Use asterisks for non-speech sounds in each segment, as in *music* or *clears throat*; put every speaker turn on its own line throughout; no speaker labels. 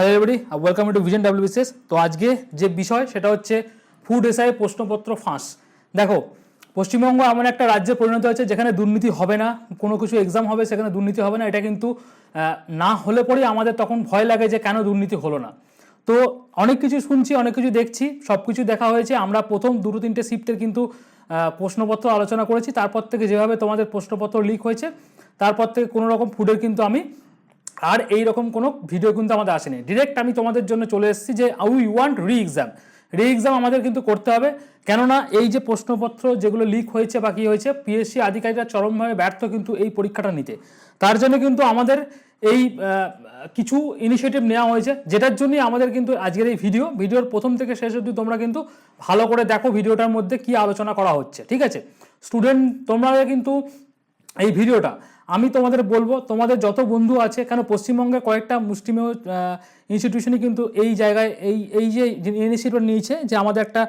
Hello everybody welcome to vision WBCS তো আজকে যে বিষয়, সেটা হচ্ছে ফুড এসআই প্রশ্নপত্র ফাঁস। দেখো, পশ্চিমবঙ্গ এমন একটা রাজ্যে পরিণত হয়েছে যেখানে দুর্নীতি হবে না, কোনো কিছু এক্সাম হবে, সেখানে দুর্নীতি হবে না। এটা কিন্তু না হলে পরেই আমাদের তখন ভয় লাগে যে কেন দুর্নীতি হলো না। তো অনেক কিছু শুনছি, অনেক কিছু দেখছি, সব কিছু দেখা হয়েছে। আমরা প্রথম দুটো তিনটে শিফটের কিন্তু প্রশ্নপত্র আলোচনা করেছি। তারপর থেকে যেভাবে তোমাদের প্রশ্নপত্র লিক হয়েছে, তারপর থেকে কোনো রকম ফুডের কিন্তু আমি আর এই রকম কোনো ভিডিও কিন্তু আমাদের আসেনি। ডিরেক্ট আমি তোমাদের জন্য চলে এসেছি যে we want re exam re exam আমাদের কিন্তু করতে হবে। কেননা এই যে প্রশ্নপত্র যেগুলো লিক হয়েছে বা কী হয়েছে পিএসসি আধিকারিকরা চরমভাবে ব্যর্থ কিন্তু এই পরীক্ষাটা নিতে। তার জন্য কিন্তু আমাদের এই কিছু ইনিশিয়েটিভ নেওয়া হয়েছে, যেটার জন্যই আমাদের কিন্তু আজকের এই ভিডিও ভিডিওর প্রথম থেকে শেষ অবধি তোমরা কিন্তু ভালো করে দেখো ভিডিওটার মধ্যে কি আলোচনা করা হচ্ছে, ঠিক আছে? স্টুডেন্ট তোমরা কিন্তু এই ভিডিওটা আমি তোমাদের বলব, তোমাদের যত বন্ধু আছে, কেন পশ্চিমবঙ্গে কয়েকটা মুসলিমীয় ইনস্টিটিউশনই কিন্তু এই জায়গায়, এই এই যে ইনিশিয়েটিভ নিয়েছে যে আমাদের একটা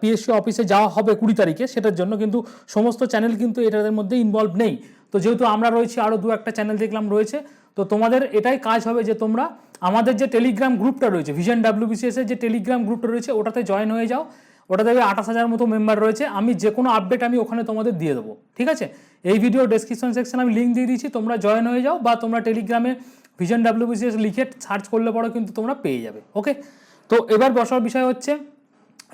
পিএসসি অফিসে যাওয়া হবে কুড়ি তারিখে, সেটার জন্য কিন্তু সমস্ত চ্যানেল কিন্তু এটাদের মধ্যে ইনভলভ নেই। তো যেহেতু আমরা রয়েছি আরও দু একটা চ্যানেল দেখলাম রয়েছে, তো তোমাদের এটাই কাজ হবে যে তোমরা আমাদের যে টেলিগ্রাম গ্রুপটা রয়েছে ভিশন ডাব্লিউবিসিএস এর যে টেলিগ্রাম গ্রুপটা রয়েছে, ওটাতে জয়েন হয়ে যাও। ওটা দেখবে আঠাশ হাজার মতো মেম্বার রয়েছে। আমি যে কোনো আপডেট আমি ওখানে তোমাদের দিয়ে দেবো। ঠিক আছে? এই ভিডিও ডেসক্রিপশন সেকশন আমি লিঙ্ক দিয়ে দিচ্ছি তোমরা জয়েন হয়ে যাও বা তোমরা টেলিগ্রামে ভিশন ডাব্লিউবিসিএস লিখে সার্চ করলে পরেও কিন্তু তোমরা পেয়ে যাবে। ওকে তো এবার বসার বিষয় হচ্ছে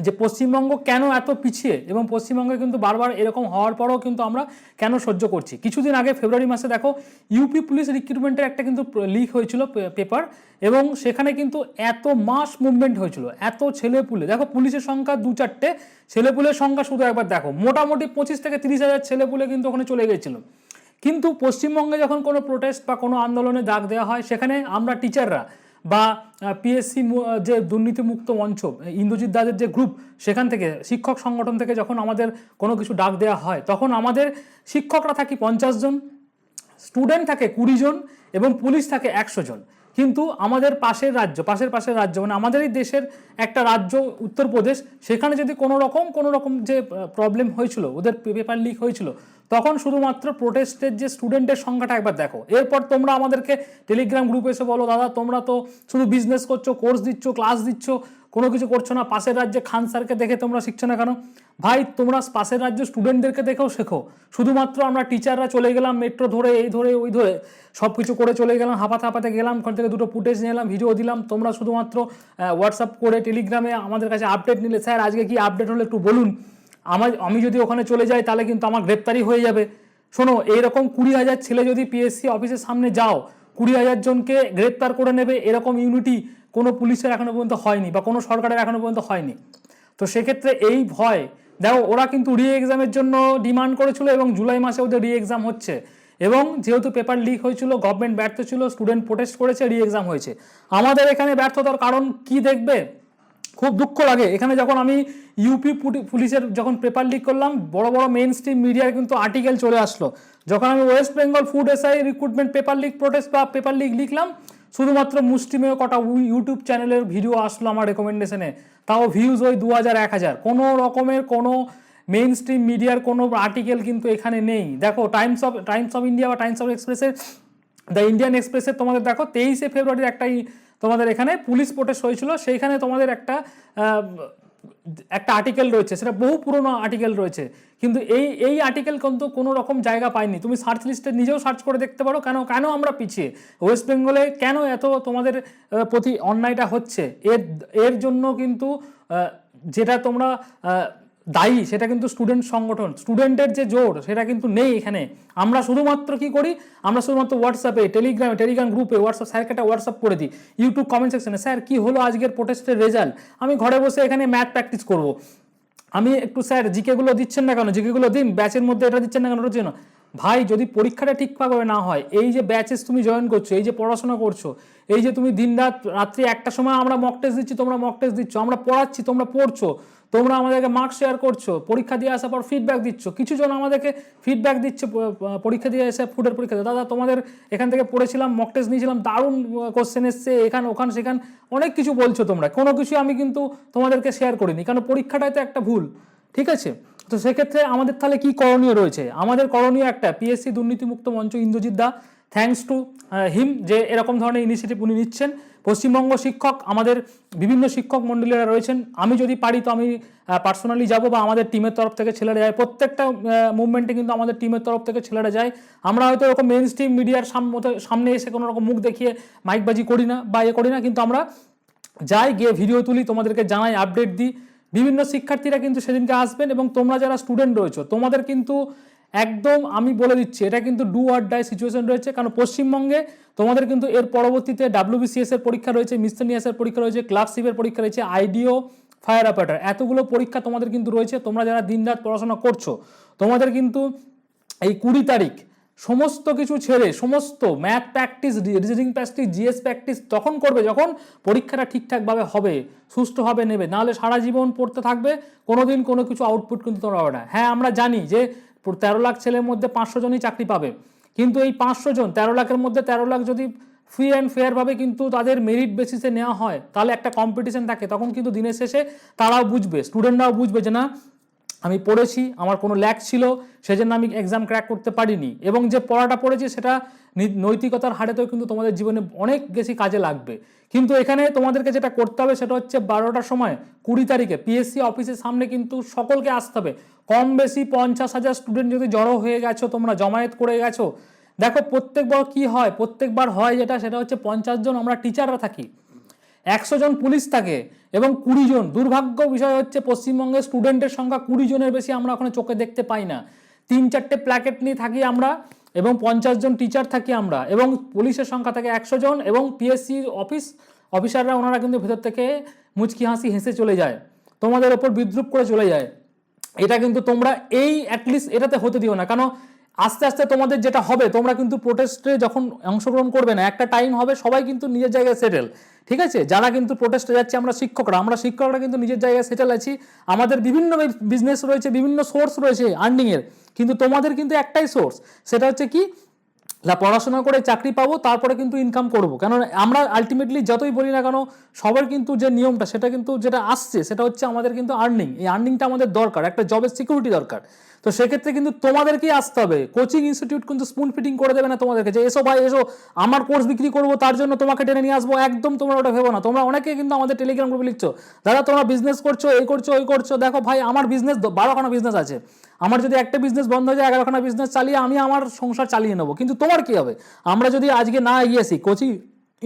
যে পশ্চিমবঙ্গ কেন এত পিছিয়ে এবং পশ্চিমবঙ্গে কিন্তু বারবার এরকম হওয়ার পরেও কিন্তু আমরা কেন সহ্য করছি? কিছুদিন আগে ফেব্রুয়ারি মাসে দেখো ইউপি পুলিশ রিক্রুটমেন্টের একটা কিন্তু লিক হয়েছিল পেপার এবং সেখানে কিন্তু এত মাস মুভমেন্ট হয়েছিল, এত ছেলেপুলে। দেখো পুলিশের সংখ্যা দু চারটে, ছেলেপুলের সংখ্যা শুধু একবার দেখো, মোটামুটি পঁচিশ থেকে তিরিশ হাজার ছেলেপুলে কিন্তু ওখানে চলে গেছিল। কিন্তু পশ্চিমবঙ্গে যখন কোনো প্রোটেস্ট বা কোনো আন্দোলনে ডাক দেওয়া হয়, সেখানে আমরা টিচাররা বা পিএসসি যে দুর্নীতিমুক্ত মঞ্চ ইন্দ্রজিৎ দাদের যে গ্রুপ সেখান থেকে শিক্ষক সংগঠন থেকে যখন আমাদের কোনো কিছু ডাক দেওয়া হয়, তখন আমাদের শিক্ষকরা থাকি পঞ্চাশ জন স্টুডেন্ট থাকে কুড়ি জন এবং পুলিশ থাকে একশো জন। কিন্তু আমাদের পাশের রাজ্য, পাশের পাশের রাজ্য মানে আমাদেরই দেশের একটা রাজ্য, উত্তরপ্রদেশ, সেখানে যদি কোনো রকম কোনো রকম যে প্রবলেম হয়েছিল, ওদের পেপার লিক হয়েছিল তখন শুধুমাত্র প্রোটেস্টের যে স্টুডেন্টের সংখ্যাটা একবার দেখো। এরপর তোমরা আমাদেরকে টেলিগ্রাম গ্রুপে এসে বলো, দাদা, তোমরা তো শুধু বিজনেস করছ কোর্স দিচ্ছ ক্লাস দিচ্ছ, কোনো কিছু করছ না, পাশের রাজ্যে খান স্যারকে দেখে তোমরা শিখছো না কেন? ভাই, তোমরা পাশের রাজ্যে স্টুডেন্টদেরকে দেখেও শেখো। শুধুমাত্র আমরা টিচাররা চলে গেলাম মেট্রো ধরে, এই ধরে, ওই ধরে সব কিছু করে চলে গেলাম হাঁপাতে হাঁপাতে গেলাম, ওখান থেকে দুটো ফুটেজ নিয়ে এলাম ভিডিও দিলাম। তোমরা শুধুমাত্র হোয়াটসঅ্যাপ করে টেলিগ্রামে আমাদের কাছে আপডেট নিলে, স্যার, আজকে কি আপডেট হলে একটু বলুন। আমার, আমি যদি ওখানে চলে যাই, তাহলে কিন্তু আমার গ্রেপ্তারি হয়ে যাবে। শোনো, এইরকম কুড়ি হাজার ছেলে যদি পিএসসি অফিসের সামনে যাও, কুড়ি হাজার জনকে গ্রেপ্তার করে নেবে, এরকম ইউনিটি কোনো পুলিশের এখনও পর্যন্ত হয়নি বা কোনো সরকারের এখনও পর্যন্ত হয়নি। তো সেক্ষেত্রে এই ভয়, দেখো, ওরা কিন্তু রি এক্সামের জন্য ডিমান্ড করেছিল এবং জুলাই মাসে ওদের রি এক্সাম হচ্ছে। এবং যেহেতু পেপার লিক হয়েছিল গভর্নমেন্ট ব্যর্থ ছিল স্টুডেন্ট প্রোটেস্ট করেছে রি এক্সাম হয়েছে। আমাদের এখানে ব্যর্থতার কারণ কি দেখবে? খুব দুঃখ লাগে। এখানে যখন আমি ইউপি পুলিশের যখন পেপার লিক করলাম, বড় বড় মেইন স্ট্রিম মিডিয়ার কিন্তু আর্টিকেল চলে আসলো। যখন আমি West Bengal food SI recruitment paper leak protest বা পেপার লিক লিখলাম, শুধুমাত্র মুষ্টিমেয় কটা ইউটিউব চ্যানেলের ভিডিও আসলো আমার রেকমেন্ডেশনে তাও ভিউজ ওই দু হাজার এক হাজার। কোনো রকমের কোনো মেইন স্ট্রিম মিডিয়ার কোনো আর্টিকেল কিন্তু এখানে নেই। দেখো Times of Times of India বা টাইমস অফ এক্সপ্রেসের দ্য ইন্ডিয়ান এক্সপ্রেসের তোমাদের দেখো, তেইশে ফেব্রুয়ারির একটাই তোমাদের এখানে পুলিশ প্রোটেস্ট হয়েছিল সেইখানে তোমাদের একটা একটা আর্টিকেল রয়েছে, সেটা বহু পুরনো আর্টিকেল রয়েছে। কিন্তু এই এই আর্টিকেল কিন্তু কোনো রকম জায়গা পায়নি। তুমি সার্চ লিস্টে নিজেও সার্চ করে দেখতে পারো কেন কেন আমরা পিছিয়ে? ওয়েস্ট বেঙ্গলে কেন এত তোমাদের প্রতি অন্যায়টা হচ্ছে? এর এর জন্য কিন্তু যেটা তোমরা দায়ী, সেটা কিন্তু স্টুডেন্ট সংগঠন স্টুডেন্টের যে জোর, সেটা কিন্তু নেই এখানে। আমরা শুধুমাত্র কি করি? আমরা শুধুমাত্র হোয়াটসঅ্যাপে টেলিগ্রামে টেলিগ্রাম গ্রুপে হোয়াটসঅ্যাপ স্যারকে একটা হোয়াটসঅ্যাপ করে দিই। ইউটিউব কমেন্ট সেকশনে স্যার, কী হলো আজকের প্রোটেস্টের রেজাল্ট আমি ঘরে বসে এখানে ম্যাথ প্র্যাকটিস করব। আমি একটু, স্যার জিকেগুলো দিচ্ছেন না কেন? জিকেগুলো দিন ব্যাচের মধ্যে এটা দিচ্ছেন না কেন? ওটার জন্য ভাই, যদি পরীক্ষাটা ঠিকঠাকভাবে না হয়, এই যে ব্যাচেস তুমি জয়েন করছ, এই যে পড়াশোনা করছ, এই যে তুমি দিনরাত রাত্রি একটা সময় আমরা মক টেস্ট দিচ্ছি, তোমরা মক টেস্ট দিচ্ছ, আমরা পড়াচ্ছি, তোমরা পড়ছো, তোমরা আমাদেরকে মার্কস শেয়ার করছ, পরীক্ষা দিয়ে আসার পর ফিডব্যাক দিচ্ছ কিছু জন আমাদেরকে ফিডব্যাক দিচ্ছে পরীক্ষা দিয়ে এসে ফুডের পরীক্ষা দাদা, তোমাদের এখান থেকে পড়েছিলাম মক টেস্ট নিয়েছিলাম, দারুণ কোশ্চেন এসছে, এখান, ওখান, সেখান, অনেক কিছু বলছো তোমরা, কোনো কিছু আমি কিন্তু তোমাদেরকে শেয়ার করিনি কারণ পরীক্ষাটাই তো একটা ভুল, ঠিক আছে? তো সেক্ষেত্রে আমাদের তাহলে কি করণীয় রয়েছে? আমাদের করণীয় একটা পিএসসি দুর্নীতিমুক্ত মঞ্চ Indrajit da thanks to him যে এরকম ধরনের ইনিশিয়েটিভ উনি নিচ্ছেন। পশ্চিমবঙ্গ শিক্ষক, আমাদের বিভিন্ন শিক্ষক মণ্ডলীরা রয়েছেন। আমি যদি পারি তো আমি পার্সোনালি যাব বা আমাদের টিমের তরফ থেকে ছেলেরা যায়। প্রত্যেকটা মুভমেন্টে কিন্তু আমাদের টিমের তরফ থেকে ছেলেরা যায়। আমরা হয়তো এরকম মেন স্ট্রিম মিডিয়ার সামনে এসে কোনো রকম মুখ দেখিয়ে মাইকবাজি করি না বা এ করি না, কিন্তু আমরা যাই, গিয়ে ভিডিও তুলি, তোমাদেরকে জানাই আপডেট দিই। বিভিন্ন শিক্ষার্থীরা কিন্তু সেদিনকে আসবেন এবং তোমরা যারা স্টুডেন্ট রয়েছো, তোমাদের কিন্তু একদম আমি বলে দিচ্ছি, এটা কিন্তু ডু আর ডাই সিচুয়েশন রয়েছে। কারণ পশ্চিমবঙ্গে তোমাদের কিন্তু এর পরবর্তীতে ডাব্লিউবিসিএস এর পরীক্ষা রয়েছে মিসেনিয়াস এর পরীক্ষা রয়েছে ক্লার্কশিপের পরীক্ষা রয়েছে আইডিও ফায়ার অপারেটর এতগুলো পরীক্ষা তোমাদের কিন্তু রয়েছে। তোমরা যারা দিনরাত পড়াশোনা করছ, তোমাদের কিন্তু এই কুড়ি তারিখ সমস্ত কিছু ছেড়ে, সমস্ত math practice reasoning practice GS practice তখন করবে যখন পরীক্ষাটা ঠিকঠাকভাবে হবে, সুষ্ঠুভাবে নেবে। নাহলে সারা জীবন পড়তে থাকবে, কোনোদিন কোনো কিছু আউটপুট কিন্তু তোমরা হবে না। হ্যাঁ আমরা জানি যে তেরো লাখ ছেলের মধ্যে পাঁচশো জনই চাকরি পাবে। কিন্তু এই পাঁচশো জন, তেরো লাখের মধ্যে তেরো লাখ যদি ফ্রি অ্যান্ড ফেয়ারভাবে কিন্তু তাদের মেরিট বেসিসে নেওয়া হয়, তাহলে একটা কম্পিটিশন থাকে। তখন কিন্তু দিনের শেষে তারাও বুঝবে স্টুডেন্টরাও বুঝবে যে না আমি পড়েছি, আমার কোনো ল্যাক ছিল, সেজন্য আমি এক্সাম ক্র্যাক করতে পারিনি। এবং যে পড়াটা পড়েছি, সেটা নৈতিকতার হারেতেও কিন্তু তোমাদের জীবনে অনেক বেশি কাজে লাগবে। কিন্তু এখানে তোমাদেরকে যেটা করতে হবে, সেটা হচ্ছে বারোটার সময়, কুড়ি তারিখে পিএসসি অফিসের সামনে কিন্তু সকলকে আসতে হবে। কম বেশি পঞ্চাশ হাজার স্টুডেন্ট যদি জড়ো হয়ে গেছো, তোমরা জমায়েত করে গেছো। দেখো, প্রত্যেকবার কি হয়, প্রত্যেকবার হয় যেটা, সেটা হচ্ছে পঞ্চাশ জন আমরা টিচাররা থাকি। একশো জন পুলিশ থাকে এবং কুড়ি জন। দুর্ভাগ্য বিষয় হচ্ছে পশ্চিমবঙ্গের স্টুডেন্টের সংখ্যা কুড়ি জনের বেশি আমরা ওখানে চোখে দেখতে পাই না। তিন চারটে প্ল্যাকেট নিয়ে থাকি আমরা এবং পঞ্চাশ জন টিচার থাকি আমরা এবং পুলিশের সংখ্যা থাকে একশো জন এবং পিএসসি অফিস অফিসাররা ওনারা কিন্তু ভেতর থেকে মুচকি হাসি হেসে চলে যায়, তোমাদের ওপর বিদ্রুপ করে চলে যায়। এটা কিন্তু তোমরা এই অ্যাটলিস্ট এটাতে হতে দিও না। কারণ আস্তে আস্তে তোমাদের যেটা হবে, তোমরা কিন্তু প্রোটেস্টে যখন অংশগ্রহণ করবে না, একটা টাইম হবে, সবাই কিন্তু নিজের জায়গায় সেটেল ঠিক আছে? যারা কিন্তু প্রোটেস্টে যাচ্ছে, আমরা শিক্ষকরা আমরা শিক্ষকরা কিন্তু নিজের জায়গায় সেটেল আছি। আমাদের বিভিন্ন বিজনেস রয়েছে, বিভিন্ন সোর্স রয়েছে আর্নিংয়ের কিন্তু তোমাদের কিন্তু একটাই সোর্স সেটা হচ্ছে কি? না পড়াশোনা করে চাকরি পাবো, তারপরে কিন্তু ইনকাম করব। কারণ আমরা আলটিমেটলি যতই বলি না কেন, সবার কিন্তু যে নিয়মটা, সেটা কিন্তু যেটা আসছে, সেটা হচ্ছে আমাদের কিন্তু আর্নিং এই আর্নিংটা আমাদের দরকার, একটা জবের সিকিউরিটি দরকার। তো সেক্ষেত্রে কিন্তু তোমাদেরকেই আসতে হবে। কোচিং ইনস্টিটিউট কিন্তু স্পুন ফিটিং করে দেবে না তোমাদেরকে, যে এসো ভাই, এসো, আমার কোর্স বিক্রি করব, তার জন্য তোমাকে টেনে নিয়ে আসব, একদম তোমরা ওটা ভেবো না। তোমরা অনেকে কিন্তু আমাদের টেলিগ্রাম গ্রুপে লিখছো, দাদা, তোমরা বিজনেস করছ, এই করছ, ওই করছ, দেখো ভাই, আমার বিজনেস বারোখানা বিজনেস আছে। আমার যদি একটা বিজনেস বন্ধ হয়ে যায়, এগারোখানা বিজনেস চালিয়ে আমি আমার সংসার চালিয়ে নেব। কিন্তু তোমার কী হবে? আমরা যদি আজকে না এগিয়েছি কোচিং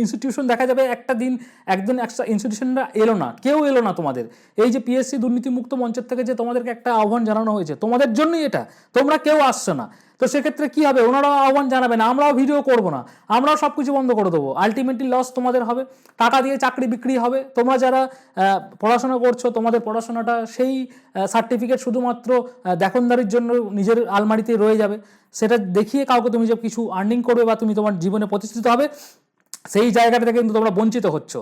ইনস্টিটিউশন দেখা যাবে, একটা দিন একদিন একটা ইনস্টিটিউশনরা এলো না, কেউ এলো না তোমাদের। এই যে পিএসসি দুর্নীতিমুক্ত মঞ্চের থেকে যে তোমাদেরকে একটা আহ্বান জানানো হয়েছে, তোমাদের জন্যই এটা, তোমরা কেউ আসছো না। তো সেক্ষেত্রে কি হবে? ওনারাও আহ্বান জানাবে না, আমরাও ভিডিও করব না, আমরাও সব কিছু বন্ধ করে দেবো। আলটিমেটলি লস তোমাদের হবে, টাকা দিয়ে চাকরি বিক্রি হবে। তোমরা যারা পড়াশোনা করছ, তোমাদের পড়াশোনাটা সেই সার্টিফিকেট শুধুমাত্র দেখনদারির জন্য নিজের আলমারিতে রয়ে যাবে। সেটা দেখিয়ে কাউকে তুমি যে কিছু আর্নিং করবে বা তুমি তোমার জীবনে প্রতিষ্ঠিত হবে সেই জায়গাটা থেকে কিন্তু তোমরা বঞ্চিত হচ্ছ।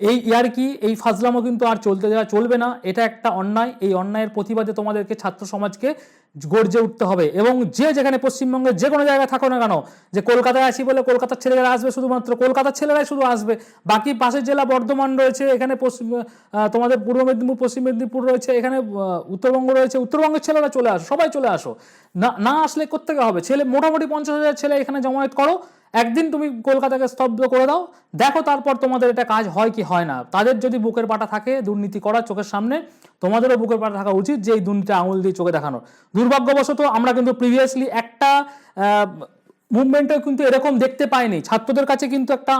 এই ইয়ার কি, এই ফাজলামও কিন্তু আর চলতে দেওয়া চলবে না। এটা একটা অন্যায়। এই অন্যায়ের প্রতিবাদে তোমাদেরকে ছাত্র সমাজকে গর্জে উঠতে হবে এবং যে যেখানে পশ্চিমবঙ্গের যে কোনো জায়গায় থাকো না কেন, যে কলকাতায় আসি বলে কলকাতার ছেলেরা আসবে শুধুমাত্র, কলকাতার ছেলেরাই শুধু আসবে। বাকি পাশের জেলা বর্ধমান রয়েছে, এখানে পশ্চিম তোমাদের পূর্ব মেদিনীপুর, পশ্চিম মেদিনীপুর রয়েছে, এখানে উত্তরবঙ্গ রয়েছে, উত্তরবঙ্গের ছেলেরা চলে আসো, সবাই চলে আসো। না না আসলে কোথেকে হবে? ছেলে, মোটামুটি পঞ্চাশ হাজার ছেলে এখানে জমায়েত করো একদিন তুমি কলকাতাকে স্তব্ধ করে দাও, দেখো তারপর তোমাদের এটা কাজ হয় কি হয় না। তাদের যদি বুকের পাটা থাকে দুর্নীতি করা চোখের সামনে, তোমাদেরও বুকের পাটা থাকা উচিত যে এই দুর্নীতি আঙুল দিয়ে চোখে দেখানোর। দুর্ভাগ্যবশত আমরা কিন্তু প্রিভিয়াসলি একটা মুভমেন্টও কিন্তু এরকম দেখতে পাইনি। ছাত্রদের কাছে কিন্তু একটা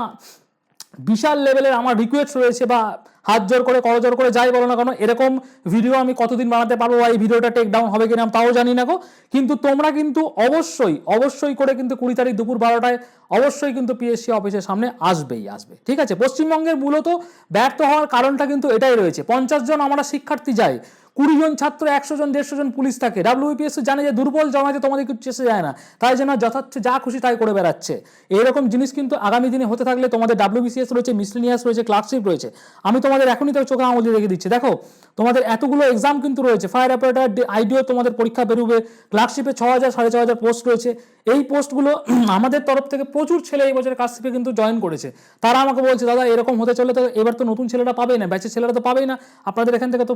বিশাল লেভেলের আমার রিকোয়েস্ট রয়েছে বা হাত জোর করে করজোর করে যাই বলো না কেন, এরকম ভিডিও আমি কতদিন বানাতে পারব বা এই ভিডিওটা টেক ডাউন হবে কিনা তাও জানি না গো। কিন্তু তোমরা কিন্তু অবশ্যই অবশ্যই করে কিন্তু কুড়ি তারিখ দুপুর বারোটায় অবশ্যই কিন্তু পিএসসি অফিসের সামনে আসবেই, আসবে। ঠিক আছে? পশ্চিমবঙ্গের মূলত ব্যর্থ হওয়ার কারণটা কিন্তু এটাই রয়েছে। পঞ্চাশ জন আমরা শিক্ষার্থী যাই কুড়ি জন ছাত্র, একশো জন, দেড়শো জন পুলিশ থাকে। ডাব্লিউপিএস জানে যে দুর্বল জমাতে তোমাদের কিছু চেষে যায় না। তাই জন্য যথার্থ যা খুশি তাই করে বেড়াচ্ছে। এরকম জিনিস কিন্তু আগামী দিনে হতে থাকলে তোমাদের ডাব্লিউবিসিএস রয়েছে মিসলিনিয়াস রয়েছে ক্লার্কশিপ রয়েছে। আমি তোমাদের এখনই তো চোখে আঙুল রেখে দিচ্ছি। দেখো, তোমাদের এতগুলো এক্সাম কিন্তু রয়েছে। ফায়ার অপারেটর আইডিও তোমাদের পরীক্ষা বেরোবে। ক্লার্কশিপে ছ হাজার, সাড়ে ছ হাজার পোস্ট রয়েছে। এই পোস্টগুলো *clears throat* আমাদের তরফ থেকে প্রচুর ছেলে এই বছরের বছর থেকে কিন্তু জয়েন করেছে। তারা আমাকে বলছে, দাদা, এরকম হতে চলে তো এবার তো নতুন ছেলেরা পাবেই না, ব্যাচের ছেলেরা তো পাবেই না। আপনাদের এখান থেকে তো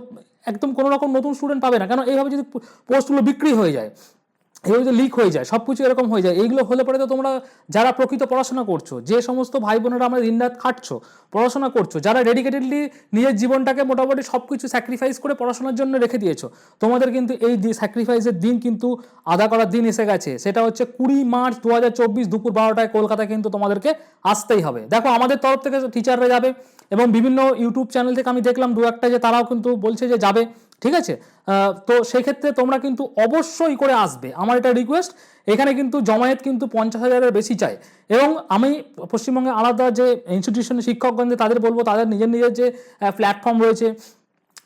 একদম কোনো রকম নতুন স্টুডেন্ট পাবে না। কেন? এইভাবে যদি পোস্টগুলো বিক্রি হয়ে যায়। এগুলো লিক হয়ে যায় সব কিছু এরকম হয়ে যায়, এইগুলো হলে পরে তো তোমরা যারা প্রকৃত পড়াশোনা করছ, যে সমস্ত ভাই বোনেরা আমরা দিনরাত খাটছো পড়াশোনা করছ, যারা ডেডিকেটেডলি নিজের জীবনটাকে মোটামুটি সব কিছু স্যাক্রিফাইস করে পড়াশোনার জন্য রেখে দিয়েছ, তোমাদের কিন্তু এই স্যাক্রিফাইসের দিন কিন্তু আদা করার দিন এসে গেছে। সেটা হচ্ছে কুড়ি মার্চ দু হাজার চব্বিশ দুপুর বারোটায় কলকাতায় কিন্তু তোমাদেরকে আসতেই হবে। দেখো, আমাদের তরফ থেকে টিচাররা যাবে এবং বিভিন্ন ইউটিউব চ্যানেল থেকে আমি দেখলাম দু একটা যে তারাও কিন্তু বলছে যে যাবে। ঠিক আছে? তো সেক্ষেত্রে তোমরা কিন্তু অবশ্যই করে আসবে। আমার এটা রিকোয়েস্ট এখানে কিন্তু জমায়েত কিন্তু পঞ্চাশ হাজারের বেশি চাই। এবং আমি পশ্চিমবঙ্গে আলাদা যে ইনস্টিটিউশনের শিক্ষকগণদের তাদের বলব, তাদের নিজের নিজের যে প্ল্যাটফর্ম রয়েছে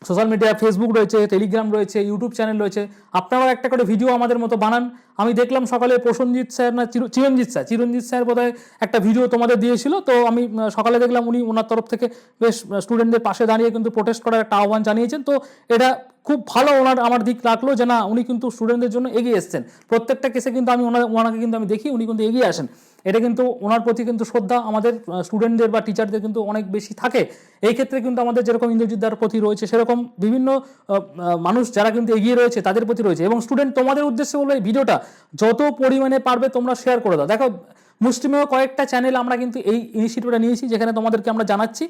সোশ্যাল মিডিয়া ফেসবুক রয়েছে টেলিগ্রাম রয়েছে ইউটিউব চ্যানেল রয়েছে। আপনারাও একটা করে ভিডিও আমাদের মতো বানান। আমি দেখলাম সকালে প্রসেনজিৎ স্যার না, চির- চিরঞ্জিত স্যার চিরঞ্জিত স্যার বোধহয় একটা ভিডিও তোমাদের দিয়েছিল। তো আমি সকালে দেখলাম উনি ওনার তরফ থেকে বেশ স্টুডেন্টদের পাশে দাঁড়িয়ে কিন্তু প্রোটেস্ট করার একটা আহ্বান জানিয়েছেন। তো এটা খুব ভালো ওনার, আমার দিক লাগল যে না, উনি কিন্তু স্টুডেন্টদের জন্য এগিয়ে এসছেন। প্রত্যেকটা কেসে কিন্তু আমি ওনার, ওনাকে কিন্তু আমি দেখি, উনি কিন্তু এগিয়ে আসেন। এটা কিন্তু ওনার প্রতি কিন্তু শ্রদ্ধা আমাদের স্টুডেন্টদের বা টিচারদের কিন্তু অনেক বেশি থাকে। এই ক্ষেত্রে কিন্তু আমাদের যেরকম ইন্দ্রজিৎ দার প্রতি রয়েছে, সেরকম বিভিন্ন মানুষ যারা কিন্তু এগিয়ে রয়েছে, তাদের প্রতি রয়েছে। এবং স্টুডেন্ট তোমাদের উদ্দেশ্যে বলব, এই ভিডিওটা যত পরিমাণে পারবে তোমরা শেয়ার করে দাও। দেখো মুসলিমেও কয়েকটা চ্যানেল আমরা কিন্তু এই ইনিশিয়েটিভটা নিয়েছি, যেখানে তোমাদেরকে আমরা জানাচ্ছি।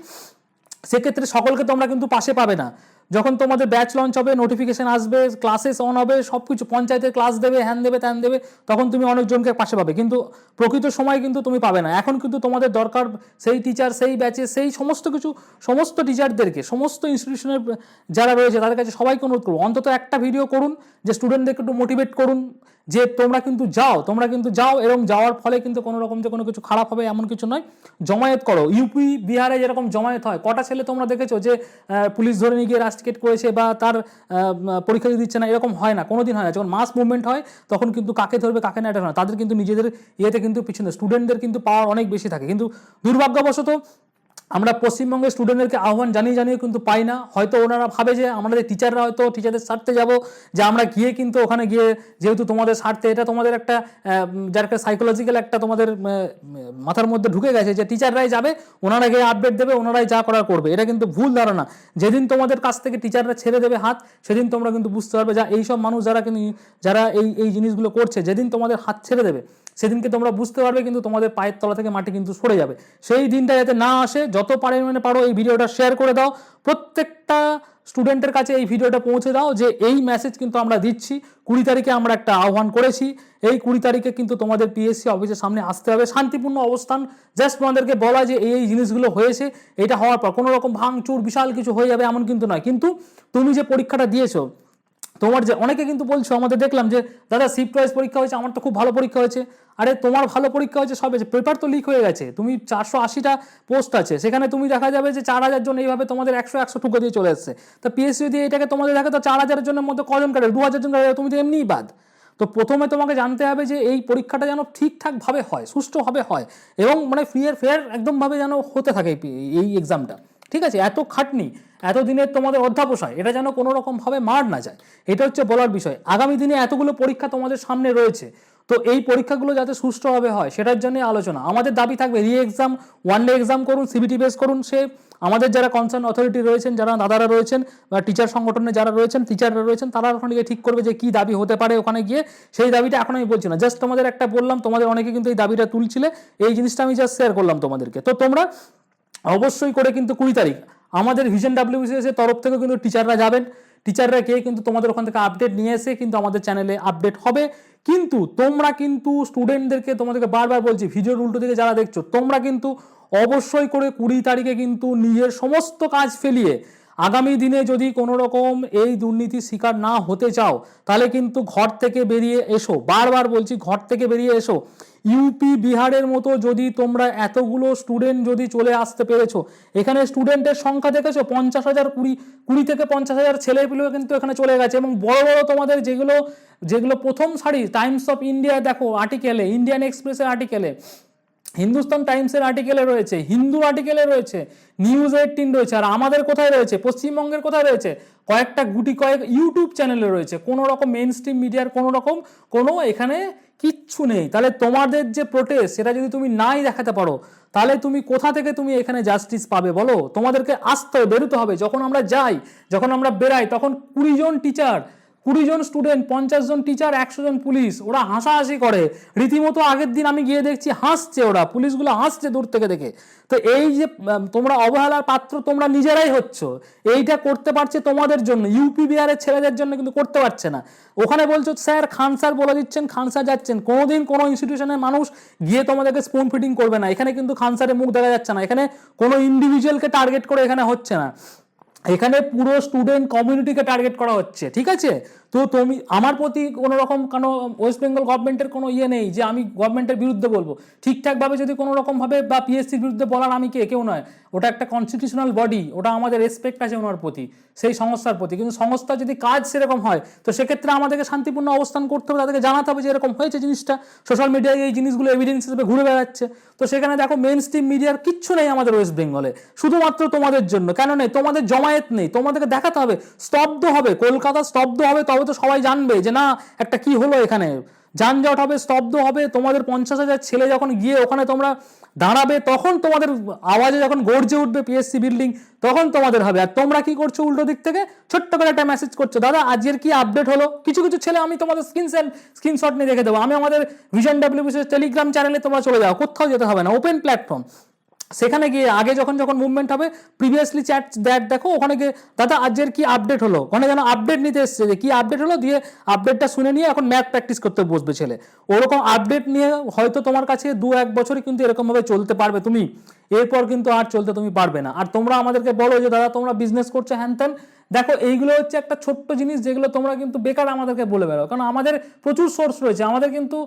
সেক্ষেত্রে সকলকে তোমরা কিন্তু পাশে পাবে না। যখন তোমাদের ব্যাচ লঞ্চ হবে নোটিফিকেশন আসবে ক্লাসেস অন হবে সব কিছু পঞ্চায়েতের ক্লাস দেবে হ্যান দেবে ত্যান দেবে, তখন তুমি অনেকজনকে পাশে পাবে। কিন্তু প্রকৃত সময় কিন্তু তুমি পাবে না। এখন কিন্তু তোমাদের দরকার সেই টিচার সেই ব্যাচে সেই সমস্ত কিছু, সমস্ত টিচারদেরকে সমস্ত ইনস্টিটিউশনের যারা রয়েছে, তাদের কাছে সবাইকে অনুরোধ করব। অন্তত একটা ভিডিও করুন, যে স্টুডেন্টদেরকে একটু মোটিভেট করুন। যে তোমরা কিন্তু যাও, তোমরা কিন্তু যাও এবং যাওয়ার ফলে কিন্তু কোনো রকম যে কোনো কিছু খারাপ হবে এমন কিছু নয়। জমায়েত করো। ইউপি বিহারে যেরকম জমায়েত হয়, কটা ছেলে তোমরা দেখেছ যে পুলিশ ধরে নিয়ে গিয়ে রাস্টিকেট করেছে বা তার পরীক্ষা দিচ্ছে না, এরকম হয় না, কোনোদিন হয় না। যখন মাস মুভমেন্ট হয়, তখন কিন্তু কাকে ধরবে, কাকে না এটা হয়। তাদের কিন্তু নিজেদের ইয়েতে কিন্তু পিছনে স্টুডেন্টদের কিন্তু পাওয়ার অনেক বেশি থাকে। কিন্তু দুর্ভাগ্যবশত আমরা পশ্চিমবঙ্গের স্টুডেন্টদেরকে আহ্বান জানিয়ে জানিয়ে কিন্তু পাই না। হয়তো ওনারা ভাবে যে আমাদের টিচাররা হয়তো টিচারদের স্বার্থে যাব, যে আমরা গিয়ে কিন্তু ওখানে গিয়ে যেহেতু তোমাদের স্বার্থে, এটা তোমাদের একটা যার একটা সাইকোলজিক্যাল একটা তোমাদের মাথার মধ্যে ঢুকে গেছে যে টিচাররাই যাবে, ওনারা গিয়ে আপডেট দেবে, ওনারাই যা করার করবে। এটা কিন্তু ভুল ধারণা। যেদিন তোমাদের কাছ থেকে টিচাররা ছেড়ে দেবে হাত, সেদিন তোমরা কিন্তু বুঝতে পারবে যা এইসব মানুষ যারা কিন্তু, যারা এই এই জিনিসগুলো করছে, যেদিন তোমাদের হাত ছেড়ে দেবে সেদিনকে তোমরা বুঝতে পারবে কিন্তু তোমাদের পায়ের তলা থেকে মাটি কিন্তু সরে যাবে। সেই দিনটা যাতে না আসে, যত পারে মানে পারো এই ভিডিওটা শেয়ার করে দাও। প্রত্যেকটা স্টুডেন্টের কাছে এই ভিডিওটা পৌঁছে দাও যে এই মেসেজ কিন্তু আমরা দিচ্ছি। কুড়ি তারিখে আমরা একটা আহ্বান করেছি। এই কুড়ি তারিখে কিন্তু তোমাদের পিএসসি অফিসের সামনে আসতে হবে। শান্তিপূর্ণ অবস্থান। জাস্ট তোমাদেরকে বলা যে এই জিনিসগুলো হয়েছে, এটা হওয়ার পর কোনো রকম ভাঙচুর, বিশাল কিছু হয়ে যাবে এমন কিন্তু নয়। কিন্তু তুমি যে পরীক্ষাটা দিয়েছ তোমার যে, অনেকে কিন্তু বলছো, আমাদের দেখলাম যে, দাদা শিফট ওয়াইজ পরীক্ষা হয়েছে, আমার তো খুব ভালো পরীক্ষা হয়েছে। আরে, তোমার ভালো পরীক্ষা হয়েছে সব পেপার তো লিক হয়ে গেছে, তুমি চারশো আশিটা পোস্ট আছে, সেখানে তুমি দেখা যাবে যে চার হাজার জন এইভাবে তোমাদের একশো একশো টুকো দিয়ে চলে এসছে। তা পিএসসি দিয়ে এটাকে তোমাদের দেখে তো, চার হাজারের জনের মধ্যে কজন কাটে দু হাজার জন কাটে তুমি তো এমনিই বাদ। তো প্রথমে তোমাকে জানতে হবে যে, এই পরীক্ষাটা যেন ঠিকঠাকভাবে হয়, সুষ্ঠুভাবে হয়, এবং মানে ফ্রি এর ফেয়ার একদমভাবে যেন হতে থাকে এই এক্সামটা ঠিক আছে? এত খাটনি, এত দিনের তোমাদের অধ্যাবসায় এটা যেন কোনো রকমভাবে মার না যায়। এটা হচ্ছে বলার বিষয়। আগামী দিনে এতগুলো পরীক্ষা তোমাদের সামনে রয়েছে, তো এই পরীক্ষাগুলো যাতে সুষ্ঠুভাবে হয়, সেটার জন্য আলোচনা। আমাদের দাবি থাকবে re exam one day exam করুন সিবিটি বেস করুন, সে আমাদের যারা কনসার্ন অথরিটি রয়েছেন, যারা দাদারা রয়েছেন, বা টিচার সংগঠনে যারা রয়েছেন টিচাররা রয়েছেন, তারা ওখানে গিয়ে ঠিক করবে যে কী দাবি হতে পারে ওখানে গিয়ে। সেই দাবিটা এখন আমি বলছি না জাস্ট তোমাদের একটা বললাম, তোমাদের অনেকে কিন্তু এই দাবিটা তুলছিলে, এই জিনিসটা আমি জাস্ট শেয়ার করলাম তোমাদেরকে। তো তোমরা অবশ্যই করে কিন্তু কুড়ি তারিখ। আমাদের ভিশন ডাব্লিউবিসিএস এর তরফ থেকেও কিন্তু টিচাররা যাবেন। টিচাররা কে কিন্তু তোমাদের ওখান থেকে আপডেট নিয়ে এসে কিন্তু আমাদের চ্যানেলে আপডেট হবে। কিন্তু তোমরা কিন্তু স্টুডেন্টদেরকে তোমাদেরকে বারবার বলছি ভিডিওর উল্টো দিকে যারা দেখছ, তোমরা কিন্তু অবশ্যই করে কুড়ি তারিখে কিন্তু নিজের সমস্ত কাজ ফেলিয়ে আগামী দিনে যদি কোনো রকম এই দুর্নীতির শিকার না হতে চাও, তাহলে কিন্তু ঘর থেকে বেরিয়ে এসো। বারবার বলছি, ঘর থেকে বেরিয়ে এসো। ইউপি বিহারের মতো যদি তোমরা এতগুলো স্টুডেন্ট যদি চলে আসতে পেরেছ, এখানে স্টুডেন্টের সংখ্যা দেখেছ? পঞ্চাশ হাজার, কুড়ি কুড়ি থেকে পঞ্চাশ হাজার ছেলেপিলেও কিন্তু এখানে চলে গেছে। এবং বড় বড় তোমাদের যেগুলো যেগুলো প্রথম সারি টাইমস অফ ইন্ডিয়া দেখো আর্টিকেলে ইন্ডিয়ান এক্সপ্রেসের আর্টিকেলে হিন্দুস্তান টাইমসের আর্টিকেলে রয়েছে, হিন্দু আর্টিকেলে রয়েছে নিউজ এইটিন রয়েছে, আর আমাদের কোথায় রয়েছে, পশ্চিমবঙ্গের কোথায় রয়েছে, কয়েকটা গুটি কয়েক ইউটিউব চ্যানেলে রয়েছে, কোনো রকম মেন স্ট্রিম মিডিয়ার কোনো রকম, কোনো এখানে কিচ্ছু নেই। তাহলে তোমাদের যে প্রোটেস্ট সেটা যদি তুমি নাই দেখাতে পারো, তাহলে তুমি কোথা থেকে তুমি এখানে জাস্টিস পাবে বলো? তোমাদেরকে আসতে হবে, বেরোতে হবে। যখন আমরা যাই, যখন আমরা বেরাই, তখন কুড়ি জন টিচার কুড়ি জন স্টুডেন্ট পঞ্চাশ জন টিচার একশো জন পুলিশ ওরা হাসাহাসি করে। রীতিমতো আগের দিন আমি গিয়ে দেখছি হাসছে ওরা পুলিশগুলো হাসছে দূর থেকে দেখে। তো এই যে তোমরা অবহেলার পাত্র তোমরা নিজেরাই হচ্ছ, এইটা করতে পারছে তোমাদের জন্য। ইউপি বিহারের ছেলেদের জন্য কিন্তু করতে পারছে না। ওখানে বলছো, স্যার, খান স্যার বলে দিচ্ছেন, খান স্যার যাচ্ছেন। কোনোদিন কোনো ইনস্টিটিউশনের মানুষ গিয়ে তোমাদেরকে স্পুন ফিটিং করবে না। এখানে কিন্তু খান স্যারের মুখ দেখা যাচ্ছে না। এখানে কোনো ইন্ডিভিজুয়ালকে টার্গেট করে এখানে হচ্ছে না। এখানে পুরো স্টুডেন্ট কমিউনিটিকে টার্গেট করা হচ্ছে, ঠিক আছে? তো তুমি, আমার প্রতি কোনো রকম কোনো ওয়েস্ট বেঙ্গল গভর্নমেন্টের কোনো ইয়ে নেই যে আমি গভর্নমেন্টের বিরুদ্ধে বলব। ঠিকঠাকভাবে যদি কোনো রকমভাবে বা পিএসসির বিরুদ্ধে বলার আমি কে, কেউ নয়। ওটা একটা কনস্টিটিউশনাল বডি ওটা আমাদের রেসপেক্ট আছে ওনার প্রতি, সেই সংস্থার প্রতি। কিন্তু সংস্থা যদি কাজ সেরকম হয়, তো সেক্ষেত্রে আমাদেরকে শান্তিপূর্ণ অবস্থান করতে হবে, তাদেরকে জানাতে হবে যে এরকম হয়েছে জিনিসটা। সোশ্যাল মিডিয়ায় এই জিনিসগুলো এভিডেন্স হিসেবে ঘুরে বেড়াচ্ছে। তো সেখানে দেখো মেন স্ট্রিম মিডিয়ার কিচ্ছু নেই আমাদের ওয়েস্ট বেঙ্গলে শুধুমাত্র তোমাদের জন্য। কেন নেই তোমাদের জমায়েত নেই। তোমাদেরকে দেখাতে হবে, স্তব্ধ হবে, কলকাতা স্তব্ধ হবে, তবে তো সবাই জানবে যে না, একটা কি হলো এখানে। যানজট হবে, স্তব্ধ হবে, তোমাদের পঞ্চাশ হাজার ছেলে যখন গিয়ে ওখানে তোমরা দাঁড়াবে, তখন তোমাদের আওয়াজে যখন গর্জে উঠবে পিএসসি বিল্ডিং তখন তোমাদের হবে। আর তোমরা কি করছ উল্টো দিক থেকে? ছোট্ট করে একটা মেসেজ করছ, দাদা, আজকের কি আপডেট হলো? কিছু কিছু ছেলে আমি তোমাদের স্ক্রিন স্ক্রিনশট নিয়ে দেখে দেবো। আমি আমাদের ভিশন ডাব্লিউবিসি টেলিগ্রাম চ্যানেলে তোমরা চলে যাও, কোথাও যেতে হবে না ওপেন প্ল্যাটফর্ম সেখানে গিয়ে আগে যখন যখন মুভমেন্ট হবে প্রিভিয়াসলি চ্যাট দ্যাট দেখো, ওখানে গিয়ে, দাদা, আজকের কি আপডেট হলো? ওখানে যেন আপডেট নিতে এসছে যে, কি আপডেট হলো? দিয়ে আপডেটটা শুনে নিয়ে এখন ম্যাথ প্র্যাকটিস করতে বসবে ছেলে। ওরকম আপডেট নিয়ে হয়তো তোমার কাছে দু এক বছরই কিন্তু এরকমভাবে চলতে পারবে তুমি। এরপর কিন্তু আর চলতে তুমি পারবে না। আর তোমরা আমাদেরকে বলো যে, দাদা, তোমরা বিজনেস করছ, হ্যান ত্যান? দেখো, এইগুলো হচ্ছে একটা ছোট্ট জিনিস যেগুলো তোমরা কিন্তু বেকার আমাদেরকে বলে বেরো কারণ আমাদের প্রচুর সোর্স রয়েছে। আমাদের কিন্তু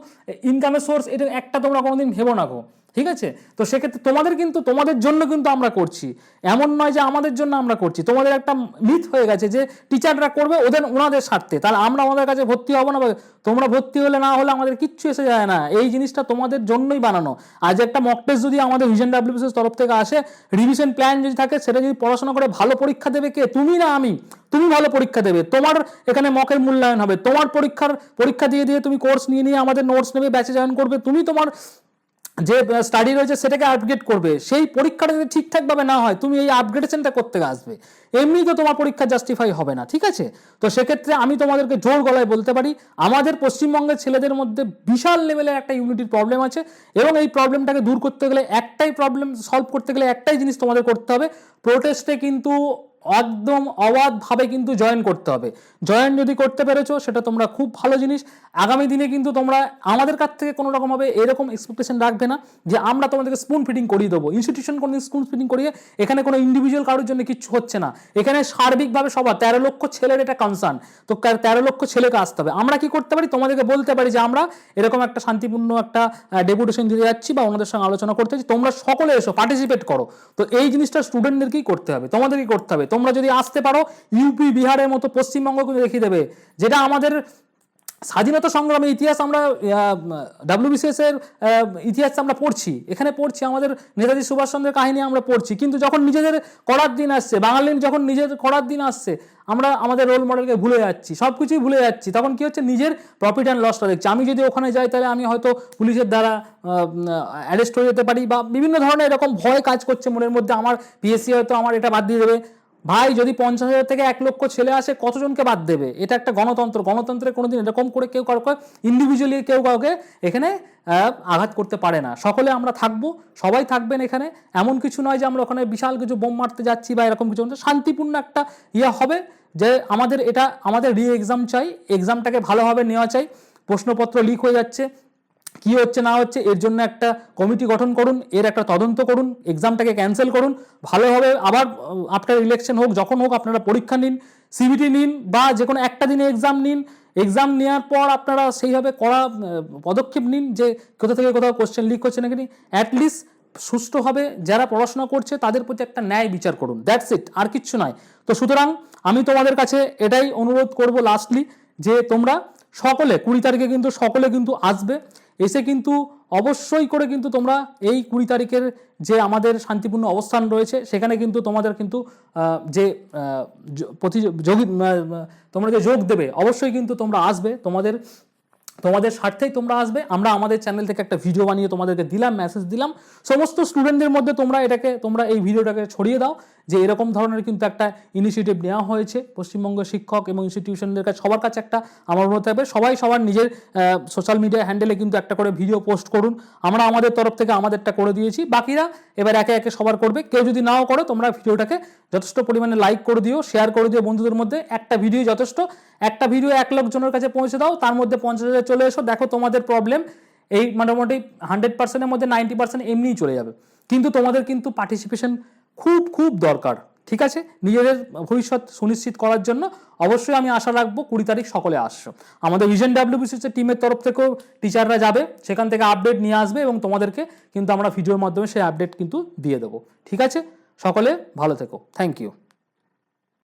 ইনকামের সোর্স এটা একটা তোমরা কোনোদিন ভেবো না গো। ঠিক আছে? তো সেক্ষেত্রে তোমাদের কিন্তু, তোমাদের জন্য কিন্তু আমরা করছি। এমন নয় যে আমাদের জন্য আমরা করছি। তোমাদের একটা মিথ হয়ে গেছে যে টিচাররা করবে ওদের ওনাদের স্বার্থে। তাহলে আমরা আমাদের কাছে ভর্তি হব না তোমরা ভর্তি হলে না হলে আমাদের কিচ্ছু এসে যায় না। এই জিনিসটা তোমাদের জন্যই বানানো। আজ একটা মক টেস্ট যদি আমাদের ভিশন ডাব্লিউবিসির তরফ থেকে আসে রিভিশন প্ল্যান যদি থাকে, সেটা যদি পড়াশোনা করে ভালো পরীক্ষা দেবে কে? তুমি না আমি। তুমি ভালো পরীক্ষা দেবে। তোমার এখানে মকের মূল্যায়ন হবে। তোমার পরীক্ষার, পরীক্ষা দিয়ে দিয়ে তুমি কোর্স নিয়ে নিয়ে আমাদের নোটস নেবে ব্যাচে জয়েন করবে। তুমি তোমার যে স্টাডি রয়েছে সেটাকে আপগ্রেড করবে। সেই পরীক্ষাটা যদি ঠিকঠাকভাবে না হয়, তুমি এই আপগ্রেডেশনটা করতে আসবে। এমনি তো তোমার পরীক্ষা জাস্টিফাই হবে না, ঠিক আছে? তো সেক্ষেত্রে আমি তোমাদেরকে জোর গলায় বলতে পারি, আমাদের পশ্চিমবঙ্গের ছেলেদের মধ্যে বিশাল লেভেলের একটা ইউনিটির প্রবলেম আছে এবং এই প্রবলেমটাকে দূর করতে গেলে একটাই প্রবলেম সলভ করতে গেলে একটাই জিনিস তোমাদের করতে হবে প্রোটেস্টে কিন্তু একদম অবাধভাবে কিন্তু জয়েন করতে হবে। জয়েন যদি করতে পেরেছ, সেটা তোমরা খুব ভালো জিনিস। আগামী দিনে কিন্তু তোমরা আমাদের কাছ থেকে কোনো রকমভাবে এরকম এক্সপেকটেশন রাখবে না যে আমরা তোমাদেরকে স্পুন ফিটিং করিয়ে দেবো। ইনস্টিটিউশন কোনো স্পুন ফিটিং করিয়ে এখানে কোনো ইন্ডিভিজুয়াল কারোর জন্য কিছু হচ্ছে না। এখানে সার্বিকভাবে সবার তেরো লক্ষ ছেলের এটা কনসার্ন তো তেরো লক্ষ ছেলেকে আসতে হবে। আমরা কি করতে পারি? তোমাদেরকে বলতে পারি যে আমরা এরকম একটা শান্তিপূর্ণ একটা ডেপুটেশন দিতে যাচ্ছি বা ওনাদের সঙ্গে আলোচনা করতে যাচ্ছি। তোমরা সকলে এসো পার্টিসিপেট করো। তো এই জিনিসটা স্টুডেন্টদেরকেই করতে হবে। তোমাদেরকেই করতে হবে? তোমরা যদি আসতে পারো ইউপি বিহারের মতো পশ্চিমবঙ্গ কিন্তু দেখিয়ে দেবে। যেটা আমাদের স্বাধীনতা সংগ্রামের ইতিহাস আমরা ডাব্লিউবিসিএস এর ইতিহাস আমরা পড়ছি। এখানে পড়ছি, আমাদের নেতাজি সুভাষচন্দ্রের কাহিনী আমরা পড়ছি। কিন্তু যখন নিজেদের করার দিন আসছে, বাঙালির যখন নিজের করার দিন আসছে, আমরা আমাদের রোল মডেলকে ভুলে যাচ্ছি সব কিছুই ভুলে যাচ্ছি। তখন কি হচ্ছে? নিজের প্রফিট অ্যান্ড লসটা দেখছি। আমি যদি ওখানে যাই, তাহলে আমি হয়তো পুলিশের দ্বারা অ্যারেস্ট হয়ে যেতে পারি বা বিভিন্ন ধরনের এরকম ভয় কাজ করছে মনের মধ্যে। আমার পিএসসি হয়তো আমার এটা বাদ দিয়ে দেবে। ভাই, যদি পঞ্চাশ হাজার থেকে এক লক্ষ ছেলে আসে, কতজনকে বাদ দেবে? এটা একটা গণতন্ত্র। গণতন্ত্রে কোনোদিন এরকম করে কেউ কাউকে ইন্ডিভিজুয়ালি কেউ কাউকে এখানে আঘাত করতে পারে না। সকলে আমরা থাকব, সবাই থাকবেন এখানে। এমন কিছু নয় যে আমরা ওখানে বিশাল কিছু বোম মারতে যাচ্ছি বা এরকম কিছু শান্তিপূর্ণ একটা ইয়ে হবে যে আমাদের এটা, আমাদের রি এক্সাম চাই এক্সামটাকে ভালোভাবে নেওয়া চাই। প্রশ্নপত্র লিক হয়ে যাচ্ছে। কি হচ্ছে, না হচ্ছে, এর জন্য একটা কমিটি গঠন করুন, এর একটা তদন্ত করুন এক্সামটাকে ক্যান্সেল করুন ভালোভাবে আবার আফটার ইলেকশন হোক, যখন হোক আপনারা পরীক্ষা নিন সিবিটি নিন, বা যে কোনো একটা দিনে এক্সাম নিন এক্সাম নেওয়ার পর আপনারা সেইভাবে করা পদক্ষেপ নিন যে কোথা থেকে কোথাও কোশ্চেন লিক হচ্ছে নাকি অ্যাটলিস্ট সুষ্ঠুভাবে যারা পড়াশোনা করছে, তাদের প্রতি একটা ন্যায় বিচার করুন দ্যাটস ইট আর কিচ্ছু নয়। তো সুতরাং আমি তোমাদের কাছে এটাই অনুরোধ করব লাস্টলি যে তোমরা সকলে, কুড়ি তারিখে কিন্তু সকলে কিন্তু আসবে এসে কিন্তু অবশ্যই করে কিন্তু তোমরা এই কুড়ি তারিখের যে আমাদের শান্তিপূর্ণ অবস্থান রয়েছে, সেখানে কিন্তু তোমাদের কিন্তু য- প্রতিযোগী তোমরা যে যোগ দেবে, অবশ্যই কিন্তু তোমরা আসবে, তোমাদের তোমাদের স্বার্থেই তোমরা আসবে। আমরা আমাদের চ্যানেল থেকে একটা ভিডিও বানিয়ে তোমাদেরকে দিলাম মেসেজ দিলাম। সমস্ত স্টুডেন্টদের মধ্যে তোমরা এটাকে, তোমরা এই ভিডিওটাকে ছড়িয়ে দাও। যে এরকম ধরনের কিন্তু একটা ইনিশিয়েটিভ নেওয়া হয়েছে। পশ্চিমবঙ্গ শিক্ষক এবং ইনস্টিটিউশনদের কাছে, সবার কাছে একটা আমার মনে থাকবে। সবাই সবার নিজের সোশ্যাল মিডিয়া হ্যান্ডেলে কিন্তু একটা করে ভিডিও পোস্ট করুন। আমরা আমাদের তরফ থেকে আমাদেরটা করে দিয়েছি। বাকিরা এবার একে একে সবার করবে। কেউ যদি নাও করো, তোমরা ভিডিওটাকে যথেষ্ট পরিমাণে লাইক করে দিও শেয়ার করে দিও। বন্ধুদের মধ্যে একটা ভিডিও যথেষ্ট। একটা ভিডিও এক লক্ষ জনের কাছে পৌঁছে দাও, তার মধ্যে পঞ্চাশ হাজার চলে এসো। দেখো তোমাদের প্রবলেম এই মোটামুটি হান্ড্রেড পার্সেন্টের মধ্যে নাইনটি পার্সেন্ট এমনিই চলে যাবে। কিন্তু তোমাদের কিন্তু পার্টিসিপেশন খুব খুব দরকার, ঠিক আছে? নিজেদের ভবিষ্যৎ সুনিশ্চিত করার জন্য অবশ্যই আমি আশা রাখব কুড়ি তারিখ সকলে আসছো। আমাদের ভিশন ডাব্লিউবিসিএস টিমের তরফ থেকেও টিচাররা যাবে, সেখান থেকে আপডেট নিয়ে আসবে এবং তোমাদেরকে কিন্তু আমরা ভিডিওর মাধ্যমে সেই আপডেট কিন্তু দিয়ে দেবো, ঠিক আছে? সকলে ভালো থেকো থ্যাংক ইউ